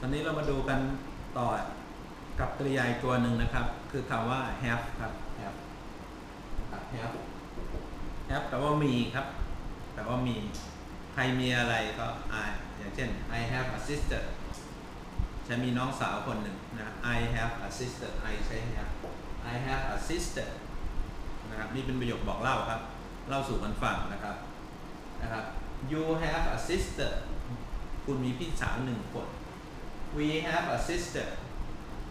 ตอนนี้เรามาดูกันต่อกับกริยาอีกตัวหนึ่งนะครับ คือคำว่า have ครับ have นะครับ have have แปลว่ามีครับ แปลว่ามี ใครมีอะไรก็อ่าอย่างเช่น I have a sister ฉันมีน้องสาวคนหนึ่งนะ I have a sister I ใช้ have I have a sister นะครับนี่เป็นประโยคบอกเล่าครับ เล่าสู่กันฟังนะครับนะครับ you have a sister คุณมีพี่สาวหนึ่งคน we have a sister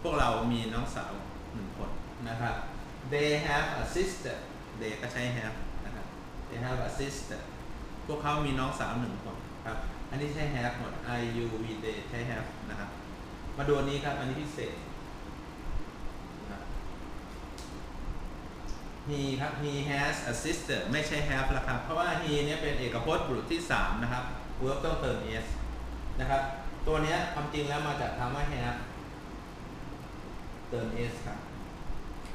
พวกเรามีน้องสาวหนึ่งคนนะครับ they have a sister they ก็ใช้ have นะครับ they have a sister พวกเขามีน้องสาวหนึ่งคนครับ อันนี้ใช้ have หมด I U V they ใช้ have นะครับ มาดูอันนี้ครับ อันนี้พิเศษนะครับ he ครับ he has a sister ไม่ใช่ have แล้วครับ เพราะว่า he เนี่ยเป็นเอกพจน์บุรุษที่ 3 นะครับ verb ต้องเติม s นะครับ ตัวนี้ความจริงแล้วมาจากคำว่า have เติม s ครับ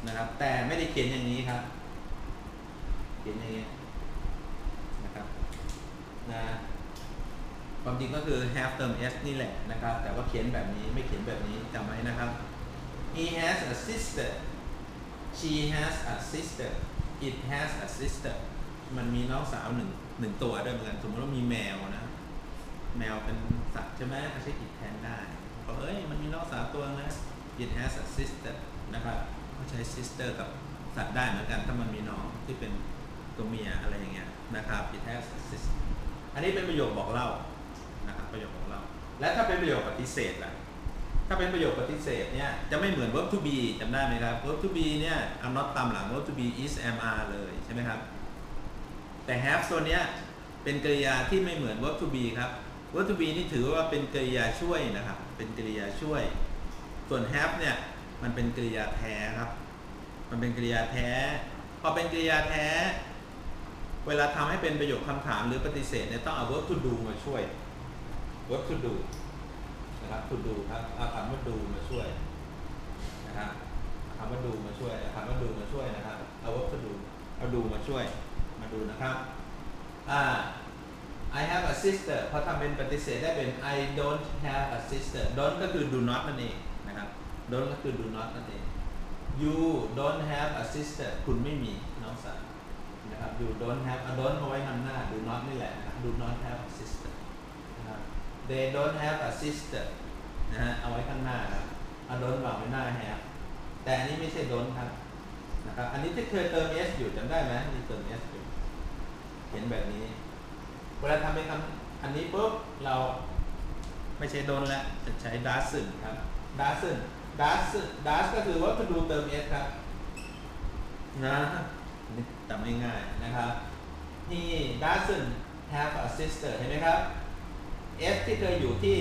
นะครับ แต่ไม่ได้เขียนอย่างนี้ครับ เขียนอย่างนี้นะครับนะความจริงก็คือ have เติม s นี่แหละนะครับ แต่ว่าเขียนแบบนี้ไม่เขียนแบบนี้จำไว้นะครับ he has a sister she has a sister it has a sister มันมีน้องสาวหนึ่งหนึ่งตัวด้วยเหมือนกัน สมมติว่ามีแมวนะ แมวเป็นสัตว์ใช่ไหมก็ใช้ it แทนได้บอกเอ้ยมันมีน้องสาวตัวนะ it has a sister นะครับก็ใช้ sister กับสัตว์ได้เหมือนกันถ้ามันมีน้องที่เป็นตัวเมียอะไรอย่างเงี้ยนะครับ it has a sister อันนี้เป็นประโยคบอกเล่านะครับประโยคบอกเล่า และถ้าเป็นประโยคปฏิเสธล่ะถ้าเป็นประโยคปฏิเสธเนี่ยจะไม่เหมือน verb to be จำได้ไหมครับ verb to be เนี่ย am not ตามหลัง verb to be is am are เลยใช่ไหมครับ แต่ have ตัวเนี้ยเป็นกริยาที่ไม่เหมือน verb to be ครับ verb to be นี่ถือว่าเป็นกริยาช่วยนะครับ เป็นกริยาช่วย ส่วน have เนี่ยมันเป็นกริยาแท้ครับ มันเป็นกริยาแท้ พอเป็นกริยาแท้ เวลาทำให้เป็นประโยคคำถามหรือปฏิเสธเนี่ยต้องเอา verb to do มาช่วย verb to do นะครับ to do ครับเอาคำว่า do มาช่วยนะครับเอาคำว่า do มาช่วยเอาคำว่า do มาช่วยนะครับ เอา verb to do เอา do มาช่วย มาดูนะครับ อ่า I have a sister พอทำเป็นปฏิเสธได้เป็น I don't have a sister don't ก็คือ do not นั่นเองนะครับ don't ก็คือ do not นั่นเอง you don't have a sister คุณไม่มีน้องสาวนะครับ you don't have a don't เอาไว้นำหน้า do not นี่แหละนะครับ do not have a sister นะครับ they don't have a sister นะฮะเอาไว้ข้างหน้าครับเอา don't วางไว้หน้า have แต่อันนี้ไม่ใช่ don't ครับนะครับ อันนี้ที่เคยเติม s อยู่จำได้ไหมมีเติม s อยู่เขียนแบบนี้ วลาทำเป็นคำอันนี้ปุ๊บเราไม่ใช้โดนแล้วจะใช้ doesn't ครับ doesn't doesn't does ก็คือว่าจะดูเติม s ครับนะนี่จำง่ายๆนะครับ he doesn't have a sister เห็นไหมครับ s ที่เคยอยู่ที่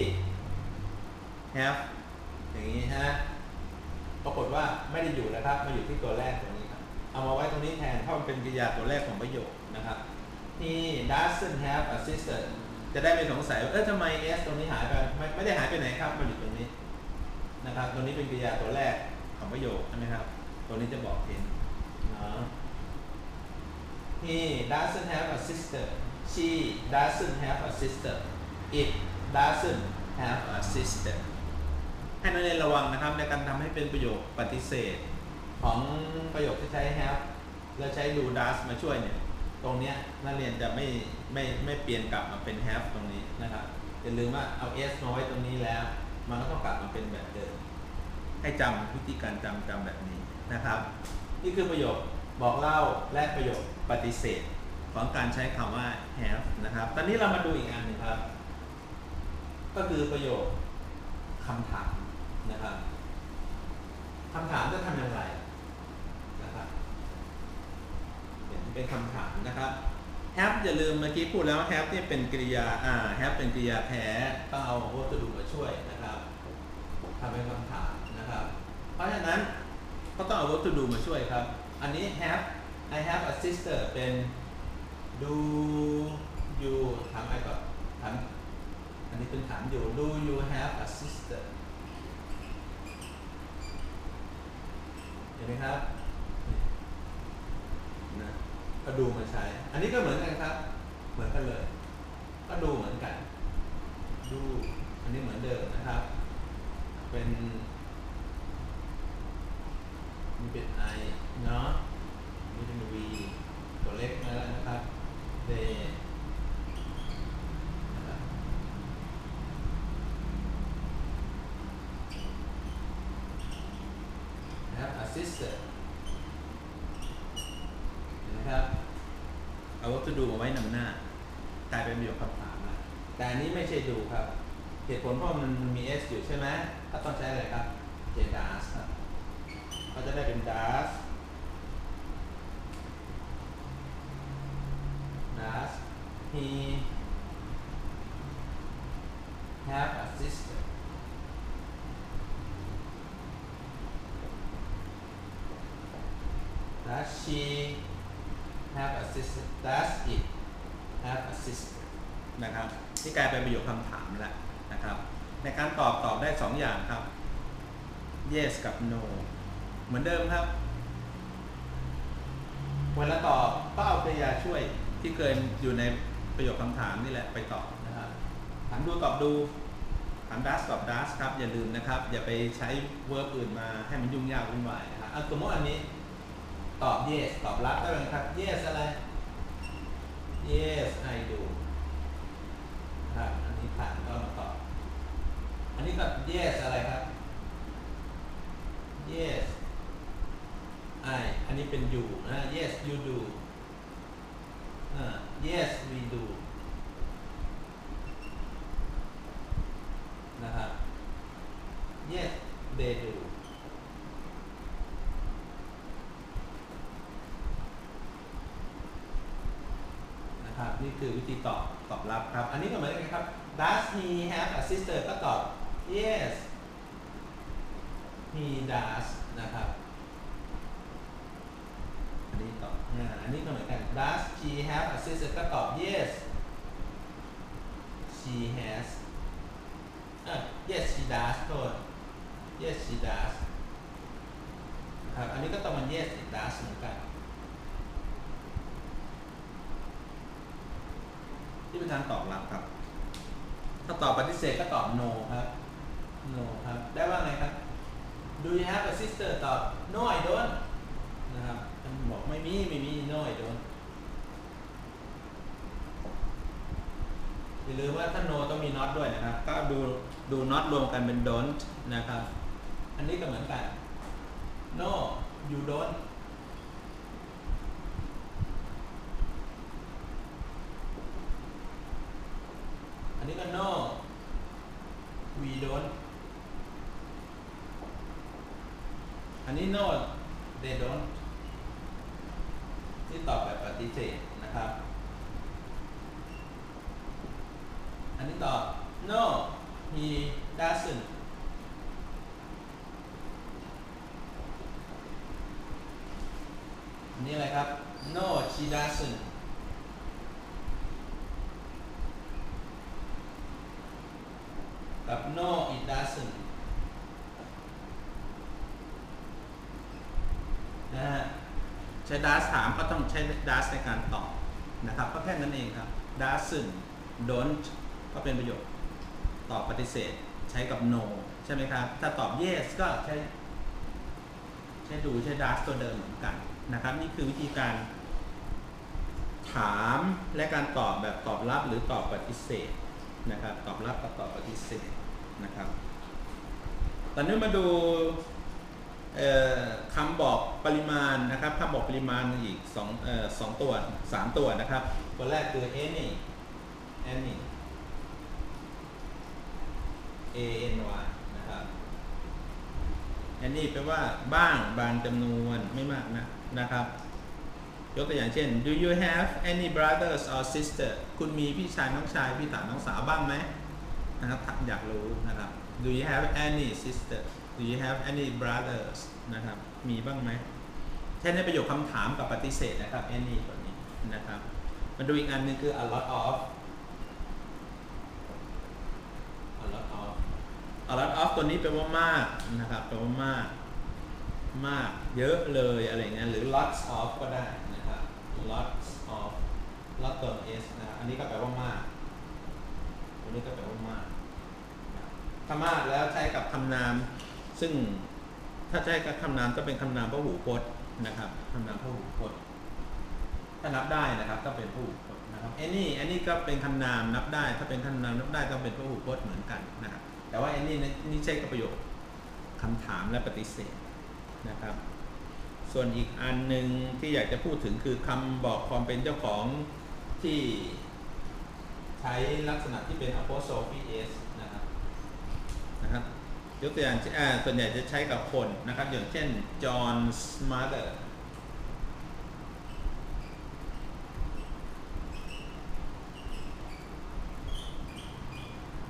have อย่างนี้ฮะปรากฏว่าไม่ได้อยู่นะครับ มาอยู่ที่ตัวแรกตรงนี้ครับ เอามาไว้ตรงนี้แทนเพราะมันเป็นกริยาตัวแรกของประโยคนะครับ he doesn't have a sister จะได้ไม่สงสัยว่าเออทำไม s ตรงนี้หายไปไม่ไม่ได้หายไปไหนครับมันอยู่ตรงนี้นะครับตรงนี้เป็นกริยาตัวแรกของประโยคใช่ไหมครับ ตัวนี้จะบอกเห็นนาะ he doesn't have a sister she doesn't have a sister it doesn't have a sister ให้นักเรียนระวังนะครับในการทำให้เป็นประโยคปฏิเสธ ของประโยคที่ใช้ have แล้วใช้ do does มาช่วยเนี่ย ตรงเนี้ยนักเรียนจะไม่ไม่ไม่เปลี่ยนกลับมาเป็น have ตรงนี้นะครับอย่าลืมว่าเอา s มาไว้ตรงนี้แล้ว มันก็ต้องกลับมาเป็นแบบเดิม ให้จำวิธีการจำจำแบบนี้นะครับ นี่คือประโยคบอกเล่าและประโยคปฏิเสธของการใช้คำว่า have นะครับ ตอนนี้เรามาดูอีกอันหนึงครับ ก็คือประโยคคำถามนะครับคำถามจะทำอย่างไรนะครับ เป็นคำถามนะครับ have อย่าลืมเมื่อกี้พูดแล้ว have เนี่ยเป็นกริยาอ่า have เป็นกริยาแท้ต้องเอาวัตถุมาช่วยนะครับทำเป็นคำถามนะครับ เพราะฉะนั้นก็ต้องเอาวัตถุมาช่วยครับ อันนี้ have I have a sister เป็น do you ถามอะไรก่อนถามอันนี้เป็นถามอยู่ do you have a sister เห็นไหมครับ ก็ดูมาใช้ อันนี้ก็เหมือนกันครับ เหมือนกันเลย ก็ดูเหมือนกัน ดู อันนี้เหมือนเดิมนะครับ เป็นนี่เป็น I เนาะนี่เป็น V ตัวเล็กมาแหล้วนะครับ they นะครับ have เห็นะครับเอาวัตถุดูมาไว้นำหน้า กลายเป็นประโยคคำถามนะแต่อันนี้ไม่ใช่ดูครับ เหตุผลเพราะมันมี s อยู่ใช่ไหมก็ต้องใช้อะไรครับ j does ครับก็จะได้เป็น does does he have a sister does she have a sister does it have a sister นะครับที่กลายเป็นประโยคคำถามแล้วนะครับ ในการตอบตอบได้สองอย่างครับ yes กับ no เหมือนเดิมครับ เวลาตอบก็เอากริยาช่วยที่เคยอยู่ในประโยคคำถามนี่แหละไปตอบนะครับถามดูตอบดูถาม does ตอบ does ครับ อย่าลืมนะครับ อย่าไปใช้ verb อื่นมาให้มันยุ่งยากวุ่นวายนะครับอะสมมติอันนี้ ตอบ yes ตอบรับได้ไหมครับ yes อะไร yes I do ครับ อันนี้ผ่านก็มาตอบ อันนี้ก็ yes อะไรครับ yes I อันนี้เป็น you นะ yes you do yes we do นะครับ yes they do นี่คือวิธีตอบตอบรับครับ อันนี้ก็เหมือนกันครับ does he have a sister ก็ตอบ yes he does นะครับ อันนี้ตอบอ่าอันนี้ก็เหมือนกัน does she have a sister ก็ตอบ yes she has อะ yes she does โทษ yes she does ครับ อันนี้ก็ต้องมัน yes it does เหมือนกัน ที่ป็นการตอบรับครับ ถ้าตอบปฏิเสธก็ตอบ no ครับ no ครับ ได้ว่าไงครับ do you have a sister ตอบ no I don't นะครับมันบอกไม่มีไม่มี no I don't อย่าลืมว่าถ้า no ต้องมี not ด้วยนะครับ ก็ดูดู not รวมกันเป็น don't นะครับ อันนี้ก็เหมือนกัน no you don't อันนี้ก็ no we don't อันนี้ no they don't ที่ตอบแบบปฏิเสธนะครับ อันนี้ตอบ no he doesn't อันนี้อะไรครับ no she doesn't กับ no it doesn't นะฮะ้ das ถามก็ต้องใช้ does ในการตอบนะครับก็แค่นั้นเองครับ doesn't don't ก็เป็นประโยคตอบปฏิเสธ ใช้กับ no ใช่ไหมครับ ถ้าตอบ yes ก็ใช้ใช้ดูใช้ does ตัวเดิมเหมือนกันนะครับ นี่คือวิธีการถามและการตอบแบบตอบรับหรือตอบปฏิเสธนะครับ ตอบรับกับตอบปฏิเสธนะครับ ตอนนี้มาดู คำบอกปริมาณนะครับคำบอกปริมาณอีกสองเอ่องตัวสามตัวนะครับ ตัวแรกคือ any any a n y นะครับ any แปลว่าบ้างบางจำนวนไม่มากนะนะครับ ยกตัวอย่างเช่น do you have any brothers or sister คุณมีพี่ชายน้องชาย พี่สาวน้องสาวบ้างไหมนะครับอยากรู้นะครับ do you have any sister do you have any brothers นะครับ มีบ้างไหมใช้ในประโยคคำถามกับปฏิเสธนะครับ any ตัวนี้นะครับ มาดูอีกอันนึงคือ a lot of a lot of a lot of ตัวนี้แปลว่ามากนะครับแปลว่ามาก มาก เยอะเลยอะไรเงี้ยหรือ lots of ก็ได้นะครับ lots of lot เติม s นะครับอันนี้ก็แปลว่ามากตัวนี้ก็แปลว่ามากนะครับครมาสแล้วใช้กับคำนาม ซึ่งถ้าใช้คำนามก็เป็นคำนามพหูพจน์นะครับคำนามพหูพจน์ถ้านับได้นะครับก็เป็นพหูพจน์นะครับ any อันนี้ก็เป็นคำนามนับได้ ถ้าเป็นคำนามนับได้ก็เป็นพหูพจน์เหมือนกันนะครับแต่ว่า any นี่นี่ใช้กับประโยคคำถามและปฏิเสธนะครับ ส่วนอีกอันหนึ่งที่อยากจะพูดถึงคือคำบอกความเป็นเจ้าของที่ใช้ลักษณะที่เป็น apostrophe s นะครับนะครับ ยกตัวอย่างเช่นส่วนใหญ่จะใช้กับคนนะครับ อย่างเช่น John's mother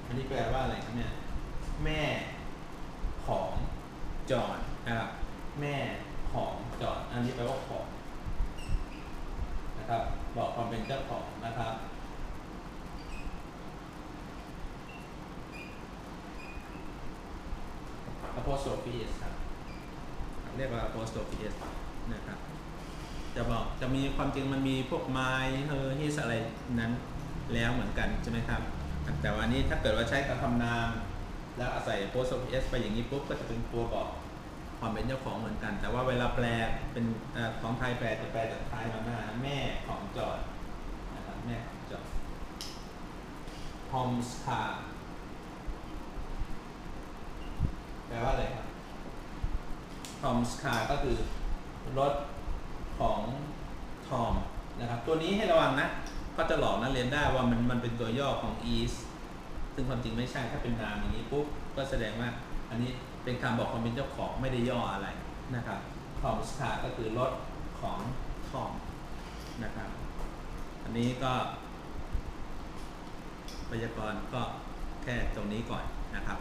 อันนี้แปลว่าอะไรครับเนี่ย แม่ของจอห์นนะครับ แม่ของจอห์นอันนี้แปลว่าของนะครับ บอกความเป็นเจ้าของนะครับ apostrophe s ครับ เรียกว่า apostrophe s นะครับ จะบอกจะมีความจริงมันมีพวก my her his อะไรนั้นแล้วเหมือนกันใช่ไหมครับ แต่ว่านี้ถ้าเกิดว่าใช้กับคำนาม แล้วอาศัย apostrophe s ไปอย่างนี้ปุ๊บก็จะเป็นตัวบอกความเป็นเจ้าของเหมือนกัน แต่ว่าเวลาแปลเป็นอของไทยแปลจะแปลจากไทยมาหน้าแม่ของจอดนะครับแม่ของจอด Tom's car แปลว่าอะไรครับ Tom's car ก็คือรถของทอมนะครับ ตัวนี้ให้ระวังนะก็จะหลอกนักเรียนได้ว่ามันมันเป็นตัวย่อของ is ซึ่งความจริงไม่ใช่ถ้าเป็นนามอย่างนี้ปุ๊บก็แสดงว่าอันนี้เป็นคำบอกความเป็นเจ้าของไม่ได้ย่ออะไรนะครับ Tom's car ก็คือรถของทอมนะครับ อันนี้ก็พยากรณ์ก็แค่ตรงนี้ก่อนนะครับ